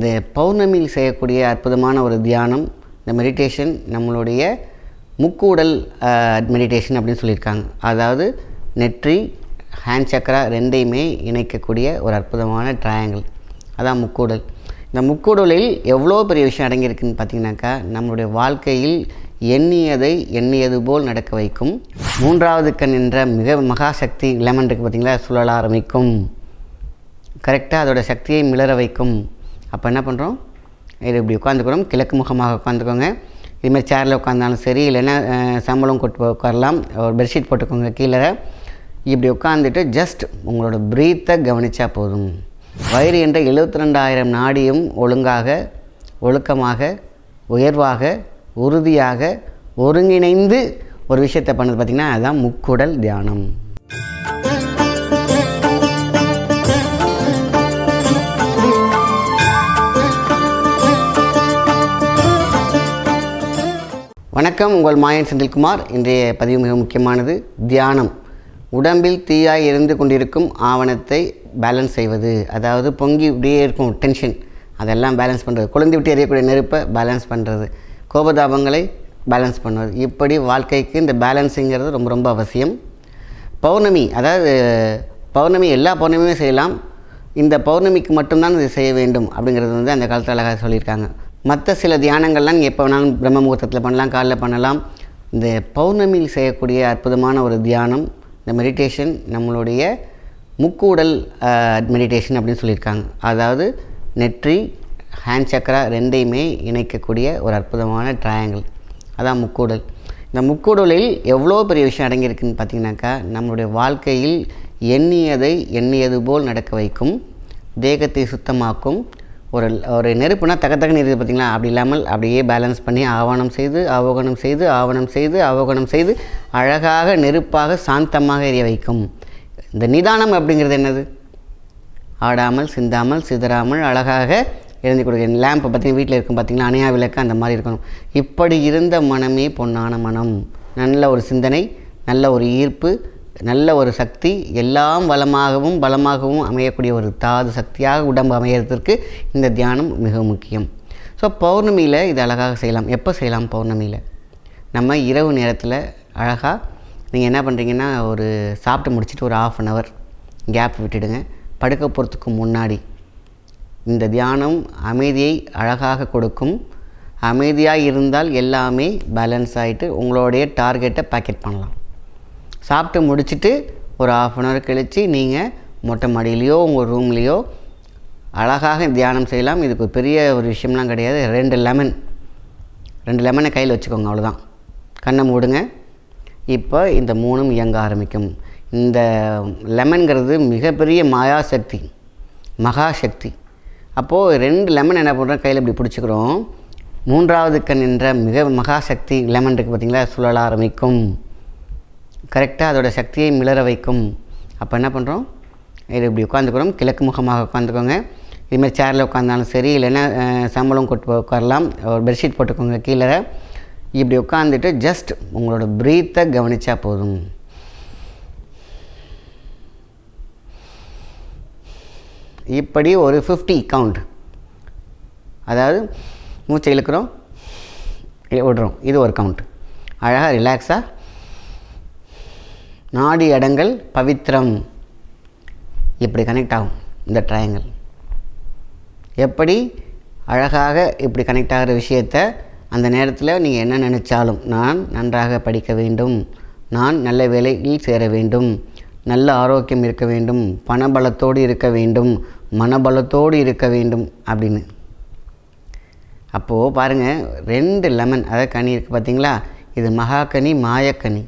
இந்த பௌர்ணமியில் செய்யக்கூடிய அற்புதமான ஒரு தியானம் இந்த மெடிடேஷன் நம்மளுடைய முக்கூடல் மெடிடேஷன் அப்படின்னு சொல்லியிருக்காங்க. அதாவது நெற்றி ஹேண்ட் சக்கரா ரெண்டையுமே இணைக்கக்கூடிய ஒரு அற்புதமான ட்ரையாங்கிள் அதான் முக்கூடல் இந்த முக்கூடலில் எவ்வளோ பெரிய விஷயம் அடங்கியிருக்குன்னு பார்த்தீங்கன்னாக்கா நம்மளுடைய வாழ்க்கையில் எண்ணியதை எண்ணியது போல் நடக்க வைக்கும். மூன்றாவது கண் என்ற மிக மகாசக்தி லெமன் இருக்குது பார்த்தீங்களா? சுழல ஆரம்பிக்கும். கரெக்டாக அதோட சக்தியை மிளற வைக்கும். அப்போ என்ன பண்ணுறோம் இது இப்படி உட்காந்துக்கிறோம் கிழக்கு முகமாக உட்காந்துக்கோங்க இதுமாதிரி சேரில் உட்காந்தாலும் சரி இல்லைன்னா சம்பளம் கொட்டு உட்காரலாம். ஒரு பெட்ஷீட் போட்டுக்கோங்க கீழே. இப்படி உட்காந்துட்டு ஜஸ்ட் உங்களோட ப்ரீத்தை கவனித்தா போதும். வயிறு என்ற எழுபத்தி ரெண்டாயிரம் நாடியும் ஒழுங்காக ஒழுக்கமாக உயர்வாக உறுதியாக ஒருங்கிணைந்து ஒரு விஷயத்தை பண்ணது பார்த்திங்கன்னா அதுதான் முக்குடல் தியானம். வணக்கம் உங்கள் மாயன் செந்தில்குமார். இன்றைய பதிவு மிக முக்கியமானது தியானம். உடம்பில் தீயாய் எரிந்து கொண்டிருக்கும் ஆவணத்தை பேலன்ஸ் செய்வது. அதாவது பொங்கி இப்படியே இருக்கும் டென்ஷன் அதெல்லாம் பேலன்ஸ் பண்ணுறது குழந்தை விட்டு எறியக்கூடிய நெருப்பை பேலன்ஸ் பண்ணுறது கோபதாபங்களை பேலன்ஸ் பண்ணுவது. இப்படி வாழ்க்கைக்கு இந்த பேலன்ஸுங்கிறது ரொம்ப ரொம்ப அவசியம். பௌர்ணமி அதாவது பௌர்ணமி எல்லா பௌர்ணமியுமே செய்யலாம். இந்த பௌர்ணமிக்கு மட்டும்தான் இது செய்ய வேண்டும் அப்படிங்கிறது வந்து அந்த காலத்தில் அழகாக சொல்லியிருக்காங்க. மற்ற சில தியானங்கள்லாம் நீங்கள் எப்போ வேணாலும் பிரம்ம முகூர்த்தத்தில் பண்ணலாம் காலைல பண்ணலாம். இந்த பௌர்ணமியில் செய்யக்கூடிய அற்புதமான ஒரு தியானம் இந்த மெடிடேஷன் நம்மளுடைய முக்கூடல் மெடிடேஷன் அப்படின்னு சொல்லியிருக்காங்க. அதாவது நெற்றி ஹேண்ட் சக்கரா ரெண்டையுமே இணைக்கக்கூடிய ஒரு அற்புதமான ட்ரையாங்கிள் அதான் முக்கூடல் இந்த முக்கூடலில் எவ்வளோ பெரிய விஷயம் அடங்கியிருக்குன்னு பார்த்தீங்கன்னாக்கா நம்மளுடைய வாழ்க்கையில் எண்ணியதை எண்ணியது போல் நடக்க வைக்கும் தேகத்தை சுத்தமாக்கும் ஒரு ஒரு நெருப்புனா தக்க தக்கன்னு இருக்குது பார்த்தீங்களா? அப்படி இல்லாமல் அப்படியே பேலன்ஸ் பண்ணி ஆவணம் செய்து அவகனம் செய்து ஆவணம் செய்து அவகணம் செய்து அழகாக நெருப்பாக சாந்தமாக எரிய வைக்கும். இந்த நிதானம் அப்படிங்கிறது என்னது? ஆடாமல் சிந்தாமல் சிதறாமல் அழகாக எழுதி கொடுக்க. லேம்பை பற்றி வீட்டில் இருக்கும் பார்த்தீங்களா? அணையா விளக்கு அந்த மாதிரி இருக்கணும். இப்படி இருந்த மனமே பொன்னான மனம். நல்ல ஒரு சிந்தனை நல்ல ஒரு ஈர்ப்பு நல்ல ஒரு சக்தி எல்லாம் வளமாகவும் பலமாகவும் அமையக்கூடிய ஒரு தாது சக்தியாக உடம்பு அமையறதுக்கு இந்த தியானம் மிக முக்கியம். ஸோ பௌர்ணமியில் இது அழகாக செய்யலாம். எப்போ செய்யலாம் பௌர்ணமியில்? நம்ம இரவு நேரத்தில் அழகாக நீங்கள் என்ன பண்ணுறீங்கன்னா ஒரு சாப்பிட்டு முடிச்சுட்டு ஒரு ஆஃப் அன் ஹவர் கேப் விட்டுடுங்க. படுக்க போகிறதுக்கு முன்னாடி இந்த தியானம் அமைதியை அழகாக கொடுக்கும். அமைதியாக இருந்தால் எல்லாமே பேலன்ஸ் ஆகிட்டு உங்களுடைய டார்கெட்டை பேக்கெட் பண்ணலாம். சாப்பிட்டு முடிச்சுட்டு ஒரு ஆஃப் அன் ஹவர் கழித்து நீங்கள் மொட்டை மாடியிலையோ உங்கள் ரூம்லேயோ அழகாக தியானம் செய்யலாம். இதுக்கு ஒரு பெரிய ஒரு விஷயம்லாம் கிடையாது. ரெண்டு லெமன் ரெண்டு லெமனை கையில் வச்சுக்கோங்க அவ்வளோதான் கண்ணை மூடுங்க. இப்போ இந்த மூணும் இயங்க ஆரம்பிக்கும். இந்த லெமன்கிறது மிகப்பெரிய மாயாசக்தி மகாசக்தி. அப்போது ரெண்டு லெமன் என்ன பண்ணுறோம் கையில் இப்படி பிடிச்சிக்கிறோம். மூன்றாவது கண் என்ற மிக மகாசக்தி லெமன் இருக்குது பார்த்தீங்களா சுழல ஆரம்பிக்கும். கரெக்டாக அதோட சக்தியை மிளற வைக்கும். அப்போ என்ன பண்ணுறோம் இது இப்படி உட்காந்துக்கிறோம் கிழக்கு முகமாக உட்காந்துக்கோங்க இதுமாதிரி சேரில் உட்காந்தாலும் சரி இல்லைன்னா சம்பளம் கொட்டு உட்காரலாம். ஒரு பெட்ஷீட் போட்டுக்கோங்க கீழே. இப்படி உட்காந்துட்டு ஜஸ்ட் உங்களோட ப்ரீத்தை கவனித்தா போதும். இப்படி ஒரு ஃபிஃப்டி கவுண்ட் அதாவது மூச்சை இழுக்கிறோம் விடுறோம். இது ஒரு கவுண்ட் அழகாக ரிலாக்ஸாக நாடி இடங்கள் பவித்திரம் இப்படி கனெக்ட் ஆகும் இந்த ட்ரையாங்கிள் எப்படி? அழகாக இப்படி கனெக்ட் ஆகிற விஷயத்த அந்த நேரத்தில் நீங்கள் என்ன நினச்சாலும் நான் நன்றாக படிக்க வேண்டும். நான் நல்ல வேலையில் சேர வேண்டும். நல்ல ஆரோக்கியம் இருக்க வேண்டும். பணபலத்தோடு இருக்க வேண்டும். மனபலத்தோடு இருக்க வேண்டும் அப்படின்னு. அப்போது பாருங்கள் ரெண்டு லெமன் அதாவது கனி இருக்குது பார்த்தீங்களா இது மகாக்கனி மாயக்கனி.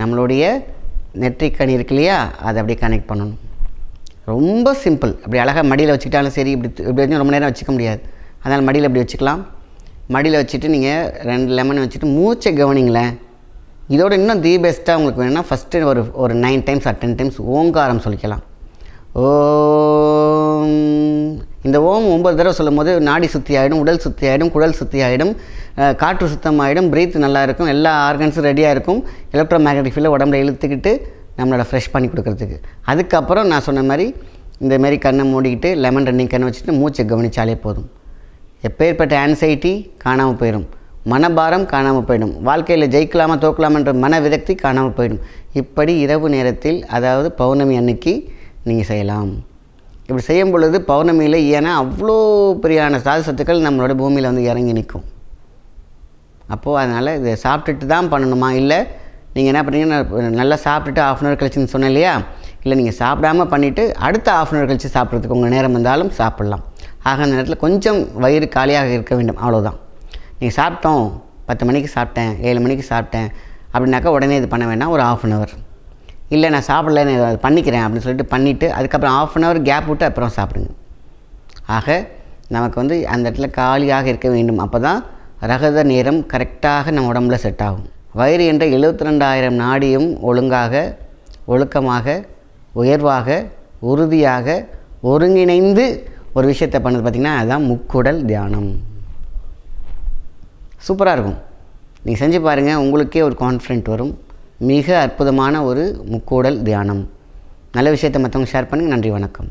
நம்மளுடைய நெற்றிக்கனி இருக்கு இல்லையா? அதை அப்படியே கனெக்ட் பண்ணணும். ரொம்ப சிம்பிள் அப்படி அழகாக மடியில் வச்சுக்கிட்டாலும் சரி இப்படி இப்படி வச்சு ரொம்ப நேரம் வச்சுக்க முடியாது. அதனால் மடியில் இப்படி வச்சுக்கலாம். மடியில் வச்சுட்டு நீங்கள் ரெண்டு லெமன் வச்சுட்டு மூச்சை கவனிங்களேன். இதோட இன்னும் தி பெஸ்ட்டாக உங்களுக்கு வேணும்னா ஃபஸ்ட்டு ஒரு ஒரு nine times or ten times ஓங்காரம் சொல்லிக்கலாம். ஓ இந்த ஓம் ஒம்பது தடவை சொல்லும் போது நாடி சுத்தி ஆகிடும் உடல் சுத்தி ஆகிடும் குடல் சுத்தி ஆகிடும் காற்று சுத்தமாகிடும் பிரீத் நல்லா இருக்கும் எல்லா ஆர்கன்ஸும் ரெடியாக இருக்கும் எலக்ட்ரோ மேக்னட்டிக் ஃபீல்டில் உடம்புல இழுத்துக்கிட்டு நம்மளோட ஃப்ரெஷ் பண்ணி கொடுக்கறதுக்கு. அதுக்கப்புறம் நான் சொன்ன மாதிரி இந்தமாரி கண்ணை மூடிக்கிட்டு லெமன் ரன்னிங் கண்ணை வச்சுட்டு மூச்சை கவனிச்சாலே போதும். எப்பேற்பட்ட ஆன்சைட்டி காணாமல் போயிடும். மனபாரம் காணாமல் போயிடும். வாழ்க்கையில் ஜெயிக்கலாமா தோக்கலாமன்ற மன விரக்தி காணாமல் போயிடும். இப்படி இரவு நேரத்தில் அதாவது பௌர்ணமி அன்னைக்கு நீங்கள் செய்யலாம். இப்படி செய்யும் பொழுது பௌர்ணமியில் ஏன்னா அவ்வளோ பெரியான சாதசத்துக்கள் நம்மளோட பூமியில் வந்து இறங்கி நிற்கும். அப்போது அதனால் இதை சாப்பிட்டுட்டு தான் பண்ணணுமா? இல்லை நீங்கள் என்ன பண்ணுறீங்கன்னா நல்லா சாப்பிட்டுட்டு ஆஃப் அன் ஹவர் கழிச்சுன்னு சொன்னேன் இல்லையா? இல்லை நீங்கள் சாப்பிடாம பண்ணிவிட்டு அடுத்த ஆஃப் அன் ஹவர் கழிச்சு சாப்பிட்றதுக்கு உங்கள் நேரம் வந்தாலும் சாப்பிட்லாம். ஆக அந்த நேரத்தில் கொஞ்சம் வயிறு காலியாக இருக்க வேண்டும். அவ்வளோதான் நீங்கள் சாப்பிட்டோம் பத்து மணிக்கு சாப்பிட்டேன் ஏழு மணிக்கு சாப்பிட்டேன் அப்படின்னாக்கா உடனே இது பண்ண வேண்டாம். ஒரு ஆஃப் அன் ஹவர் இல்லை நான் சாப்பிடல நான் அதை பண்ணிக்கிறேன் அப்படின்னு சொல்லிட்டு பண்ணிவிட்டு அதுக்கப்புறம் ஆஃப் அன் ஹவர் கேப் விட்டு அப்புறம் சாப்பிடுங்க. ஆக நமக்கு வந்து அந்த இடத்துல காலியாக இருக்க வேண்டும். அப்போ தான் ரகத நேரம் கரெக்டாக நம்ம உடம்புல செட் ஆகும். வயிறு என்ற எழுபத்தி ரெண்டாயிரம் நாடியும் ஒழுங்காக ஒழுக்கமாக உயர்வாக உறுதியாக ஒருங்கிணைந்து ஒரு விஷயத்தை பண்ணது பார்த்திங்கன்னா அதுதான் முக்குடல் தியானம். சூப்பராக இருக்கும். நீங்கள் செஞ்சு பாருங்கள் உங்களுக்கே ஒரு கான்ஃபிடென்ட் வரும். மிக அற்புதமான ஒரு முக்கூடல் தியானம். நல்ல விஷயத்தை மற்றவங்க ஷேர் பண்ணுங்கள் நன்றி வணக்கம்.